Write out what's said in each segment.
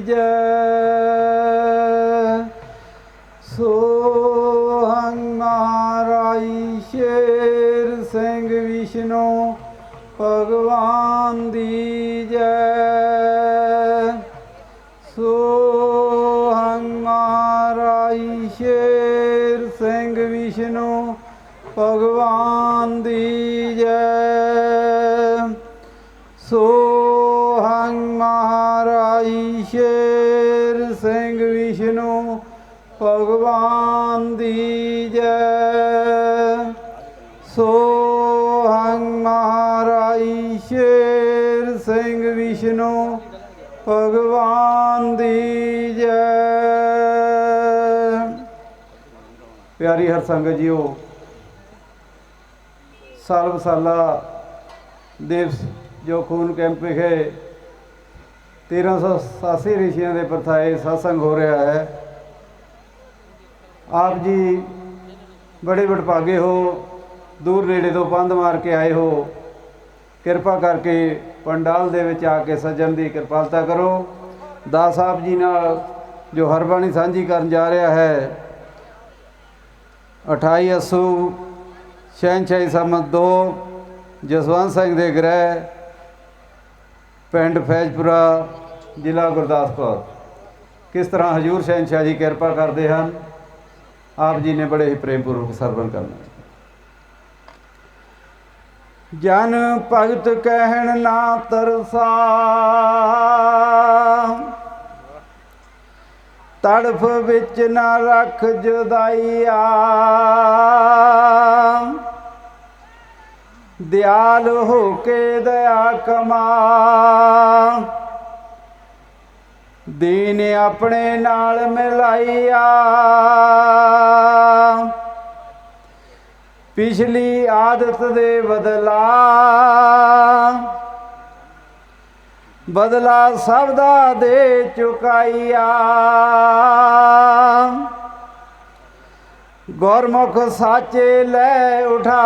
ਜੈ ਸੋ ਹੰਨਾਰਾਈ ਸ਼ੇਰ ਸਿੰਘ ਵਿਸ਼ਨੂੰ, ਭਗਵਾਨ ਦੀ ਜੈ। ਸੋ ਹੰਨਾਰਾਈ ਸ਼ੇਰ ਸਿੰਘ ਵਿਸ਼ਨੂੰ, ਭਗਵਾਨ ਦੀ ਜੈ। ਸ਼ੇਰ ਸਿੰਘ ਵਿਸ਼ਨੂੰ ਭਗਵਾਨ ਦੀ ਜੈ। ਸੋਹੰ ਮਹਾਰਾਜ ਸ਼ੇਰ ਸਿੰਘ ਵਿਸ਼ਨੂੰ ਭਗਵਾਨ ਦੀ ਜੈ। ਪਿਆਰੀ ਹਰ ਸੰਗਤ ਜੀਓ ਸਾਲ ਵਸਾਲਾ ਦਿਵਸ ਜੋ ਖੂਨ ਕੈਂਪ ਵਿਖੇ 1387 ਰਿਸ਼ੀਆਂ ਦੇ ਪਰਥਾਏ satsang ਹੋ ਰਿਹਾ ਹੈ। ਆਪ ਜੀ ਬੜੇ ਵਡਭਾਗੇ ਹੋ, ਦੂਰ ਨੇੜੇ ਤੋਂ ਪੰਧ ਮਾਰ ਕੇ ਆਏ ਹੋ। ਕਿਰਪਾ ਕਰਕੇ ਪੰਡਾਲ ਦੇ ਵਿੱਚ ਆ ਕੇ ਸੱਜਣ ਦੀ ਕਿਰਪਾਲਤਾ ਕਰੋ। ਦਾਸ ਆਪ ਜੀ ਨਾਲ ਜੋ ਹਰਬਾਣੀ ਸਾਂਝੀ ਕਰਨ ਜਾ ਰਿਹਾ ਹੈ 28 ਅਸੂ ਸ਼ਹਿਨਸ਼ਾਹੀ ਸਮਤ 2 ਜਸਵੰਤ ਸਿੰਘ ਦੇ ਗ੍ਰਹਿ, ਪਿੰਡ ਫੈਜ਼ਪੁਰਾ ਜ਼ਿਲ੍ਹਾ ਗੁਰਦਾਸਪੁਰ। ਕਿਸ ਤਰ੍ਹਾਂ ਹਜੂਰ ਸ਼ਹਿਨਸ਼ਾਹ ਜੀ ਕਿਰਪਾ ਕਰਦੇ ਹਨ? ਆਪ ਜੀ ਨੇ ਬੜੇ ਹੀ ਪ੍ਰੇਮ ਪੂਰਵਕ ਸਰਵਣ ਕਰਨਾ ਜਨ ਭਗਤ ਕਹਿਣ ਨਾ ਤਰਸਾ। ਤੜਫ ਵਿੱਚ ਨਾ ਰੱਖ ਜੁਦਾਈਆ। ਦਿਆਲ ਹੋ ਕੇ ਦਇਆ ਕਮਾ। ਦੀਨ ਆਪਣੇ ਨਾਲ ਮਿਲਾਈਆ ਪਿਛਲੀ ਆਦਤ ਦੇ ਬਦਲਾ ਬਦਲਾ ਸਭ ਦਾ ਦੇ ਚੁਕਾਈਆ ਗੁਰਮੁਖ ਸਾਚੇ ਲੈ ਉਠਾ।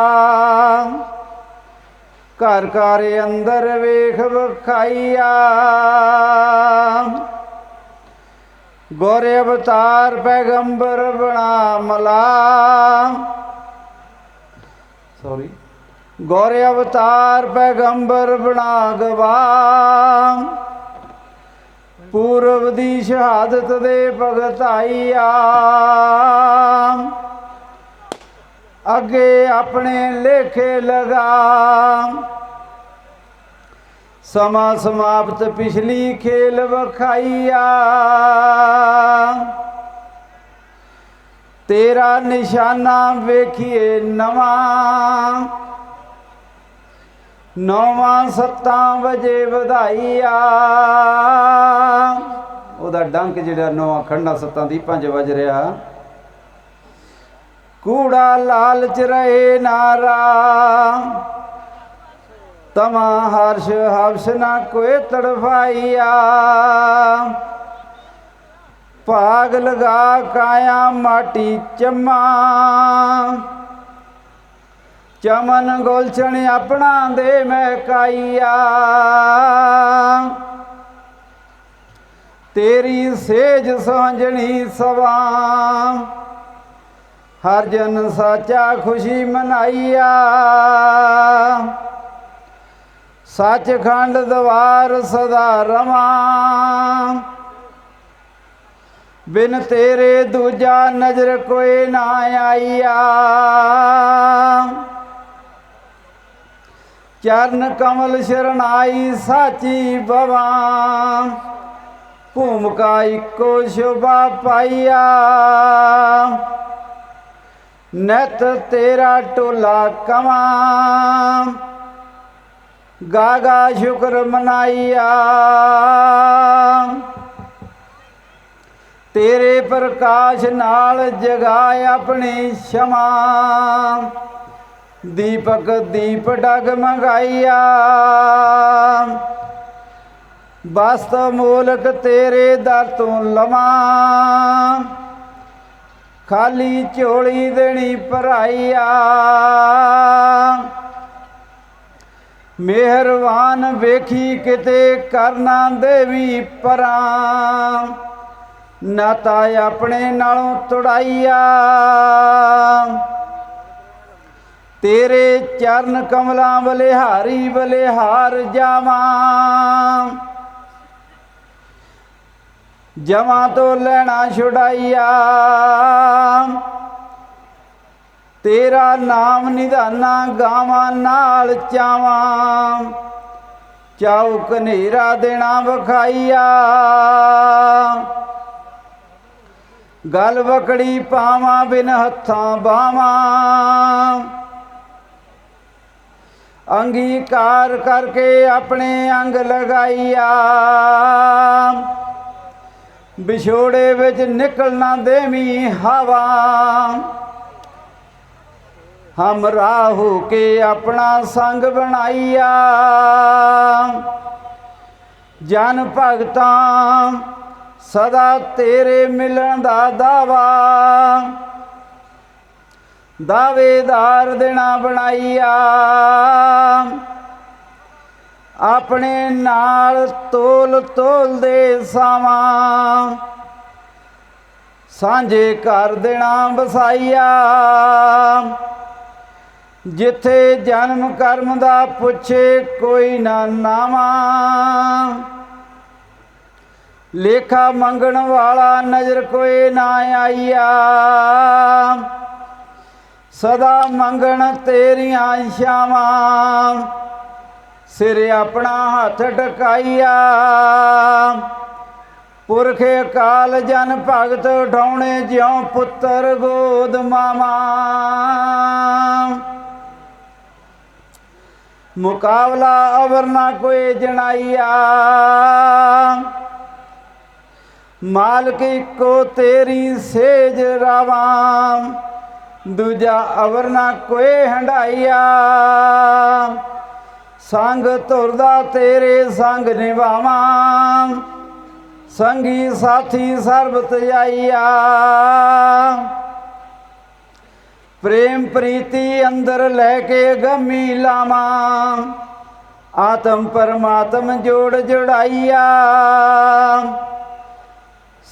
ਘਰ ਘਰ ਅੰਦਰ ਵੇਖ ਵਖਾਈਆ ਗੋਰੇ ਅਵਤਾਰ ਪੈਗੰਬਰ ਬਣਾ ਮਲਾ। ਸੌਰੀ ਗੋਰੇ ਅਵਤਾਰ ਪੈਗੰਬਰ ਬਣਾ ਗਵਾ। ਪੂਰਬ ਦੀ ਸ਼ਹਾਦਤ ਦੇ ਭਗਤਾਈਆ ਅੱਗੇ ਆਪਣੇ ਲੇਖੇ ਲਗਾ। ਸਮਾ ਸਮਾਪਤ ਪਿਛਲੀ ਖੇਲ ਵਖਾਈਆ। ਤੇਰਾ ਨਿਸ਼ਾਨਾ ਵੇਖੀਏ ਨਵਾਂ। ਨੌਵਾਂ ਸੱਤਾਂ ਵਜੇ ਵਧਾਈਆ। ਉਹਦਾ ਡੰਕ ਜਿਹੜਾ ਨੌਵਾਂ ਖੰਡਾ ਸੱਤਾਂ ਦੀ ਪੰਜ ਵਜ ਰਿਹਾ। ਕੂੜਾ ਲਾਲਚ ਰਹੇ ਨਾਰਾ। ਤਮਾ ਹਰਸ਼ ਹਵਸ ਨਾ ਕੋਏ ਤੜਫਾਈਆ। ਭਾਗ ਲਗਾ ਕਾਇਆ ਮਾਟੀ ਚਮਾ। ਚਮਨ ਗੋਲਚਣ ਆਪਣਾ ਦੇ ਮਹਿਕਾਈਆ। ਤੇਰੀ ਸੇਜ ਸਾਂਝਣੀ ਸਵਾ ਹਰ ਜਨ ਸਾਚਾ ਖੁਸ਼ੀ ਮਨਾਈਆ। ਸੱਚਖੰਡ ਦਵਾਰ ਸਦਾ ਰਵਾਂ। ਬਿਨ ਤੇਰੇ ਦੂਜਾ ਨਜ਼ਰ ਕੋਈ ਨਾ ਆਈਆ। ਚਰਨ ਕਮਲ ਸ਼ਰਨਾਈ ਸਾਚੀ ਬਵਾ। ਭੂਮਿਕਾ ਇੱਕੋ ਸ਼ੋਭਾ ਪਾਈਆ। ਨਤ ਤੇਰਾ ਟੋਲਾ ਕਵਾਂ। ਗਾਗਾ ਸ਼ੁਕਰ ਮਨਾਈਆ ਤੇਰੇ ਪ੍ਰਕਾਸ਼ ਨਾਲ ਜਗਾ ਆਪਣੀ ਸ਼ਮਾ। ਦੀਪਕ ਦੀਪ ਡਗ ਮੰਗਾਈਆ ਬਸਤ ਮੂਲਕ ਤੇਰੇ ਦਰ ਤੋਂ ਲਵਾਂ। ਖਾਲੀ ਝੋਲੀ ਦੇਣੀ ਭਰਾਈਆ ਮਿਹਰਬਾਨ ਵੇਖੀ ਕਿਤੇ ਕਰਨਾ ਦੇਵੀ ਪਰਾਂ। ਨਾਤਾ ਆਪਣੇ ਨਾਲੋਂ ਤੁੜਾਈਆ। ਤੇਰੇ ਚਰਨ ਕਮਲਾਂ ਬਲਿਹਾਰੀ ਬਲਿਹਾਰ ਜਾਵਾਂ। ਜਮਾਂ ਤੋਂ ਲੈਣਾ ਛੁਡਾਈਆ। ਤੇਰਾ ਨਾਮ ਨਿਧਾਨਾ ਗਾਵਾਂ ਨਾਲ ਚਾਵਾਂ। ਚਾਉ ਕਨੇਰਾ ਦੇਣਾ ਵਿਖਾਈਆ। ਗਲ ਵਕੜੀ ਪਾਵਾਂ ਬਿਨ ਹੱਥਾਂ ਬਾਵਾਂ ਅੰਗੀਕਾਰ ਕਰਕੇ ਆਪਣੇ ਅੰਗ ਲਗਾਈਆ। ਵਿਛੋੜੇ ਵਿੱਚ ਨਿਕਲਣਾ ਦੇਵੀ ਹਵਾ। ਹਮਰਾ ਹੋ ਕੇ ਆਪਣਾ ਸੰਗ ਬਣਾਈਆ। ਜਨ ਭਗਤਾਂ, ਸਦਾ ਤੇਰੇ ਮਿਲਣ ਦਾ ਦਾਵਾ। ਦਾਵੇਦਾਰ ਦੇਣਾ ਬਣਾਈਆ। ਆਪਣੇ ਨਾਲ ਤੋਲ ਤੋਲ ਦੇ ਸਾਵਾਂ। ਸਾਂਝੇ ਕਰ ਦੇਣਾ ਵਸਾਈਆ। ਜਿੱਥੇ ਜਨਮ ਕਰਮ ਦਾ ਪੁੱਛੇ ਕੋਈ ਨਾ ਨਾਵਾ। ਲੇਖਾ ਮੰਗਣ ਵਾਲਾ ਨਜ਼ਰ ਕੋਈ ਨਾ ਆਈਆ। ਸਦਾ ਮੰਗਣ ਤੇਰੀਆਂ ਇਸ਼ਾਵਾਂ ਸਿਰ ਆਪਣਾ ਹੱਥ ਟਕਾਈਆ ਪੁਰਖੇ ਕਾਲ ਜਨ ਭਗਤ ਉਠਾਉਣੇ ਜਿਉ ਪੁੱਤਰ ਗੋਦ ਮਾਮਾ ਮੁਕਾਬਲਾ ਅਵਰ ਨਾ ਕੋਈ ਜਣਾਈਆ। ਮਾਲਕ ਇੱਕੋ ਤੇਰੀ ਸੇਜ ਰਾਵਾਂ, ਦੂਜਾ ਅਵਰ ਨਾ ਕੋਈ ਹੰਡਾਈਆ ਸੰਗ ਤੁਰਦਾ ਤੇਰੇ ਸੰਗ ਨਿਭਾਵਾਂ, ਸੰਗੀ ਸਾਥੀ ਸਰਬਤ ਆਈਆ। ਪ੍ਰੇਮ ਪ੍ਰੀਤੀ ਅੰਦਰ ਲੈ ਕੇ ਗਮੀ ਲਾਵਾਂ। ਆਤਮ ਪਰਮਾਤਮ ਜੋੜ ਜੁੜਾਈਆ।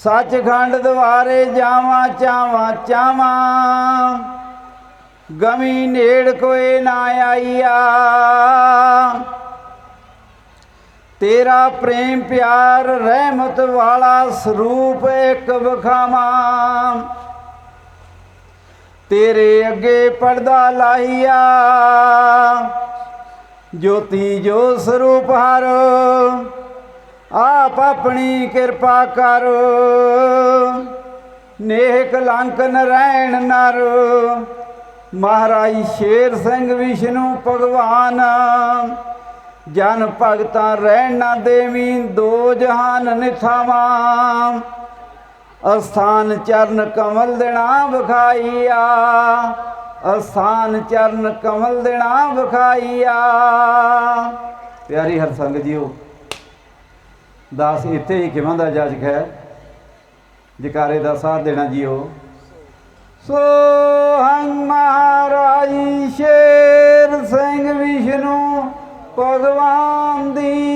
ਸੱਚਖੰਡ ਦਵਾਰੇ ਜਾਵਾਂ, ਚਾਵਾਂ ਚਾਵਾਂ। ਗਮੀ ਨੇੜ ਕੋਈ ਨਾ ਆਈਆ। ਤੇਰਾ ਪ੍ਰੇਮ ਪਿਆਰ ਰਹਿਮਤ ਵਾਲਾ ਸਰੂਪ ਇੱਕ ਵਖਾਵਾਂ। ਤੇਰੇ ਅੱਗੇ ਪਰਦਾ ਲਾਈਆ। ਜੋਤੀ ਜੋ ਸਰੂਪ ਹਰ, ਆਪ ਆਪਣੀ ਕਿਰਪਾ ਕਰ। ਨੇਹ ਕਲੰਕ ਨਰੈਣ ਨਰ, ਮਹਾਰਾਜ ਸ਼ੇਰ ਸਿੰਘ ਵਿਸ਼ਨੂੰ ਭਗਵਾਨ। ਜਨ ਭਗਤਾਂ ਰਹਿਣ ਨਾ ਦੇਵੀਂ ਦੋ ਜਹਾਨ ਨਿਥਾਵਾਂ। ਅਸਥਾਨ ਚਰਨ ਕਮਲ ਦੇਣਾ ਵਿਖਾਈਆ। ਅਸਥਾਨ ਚਰਨ ਕਮਲ ਦੇਣਾ ਵਿਖਾਈਆ। ਪਿਆਰੀ ਹਰਸੰਗ ਜੀਓ, ਦਾਸ ਇੱਥੇ ਹੀ ਕਿਵਾਂ ਦਾ ਜਾਜਕ ਹੈ? ਜਕਾਰੇ ਦਾ ਸਾਥ ਦੇਣਾ ਜੀਓ। ਸੋ ਹੰਗ ਮਹਾਰਾਜ ਸ਼ੇਰ ਸਿੰਘ ਵਿਸ਼ਨੂੰ ਭਗਵਾਨ ਦੀ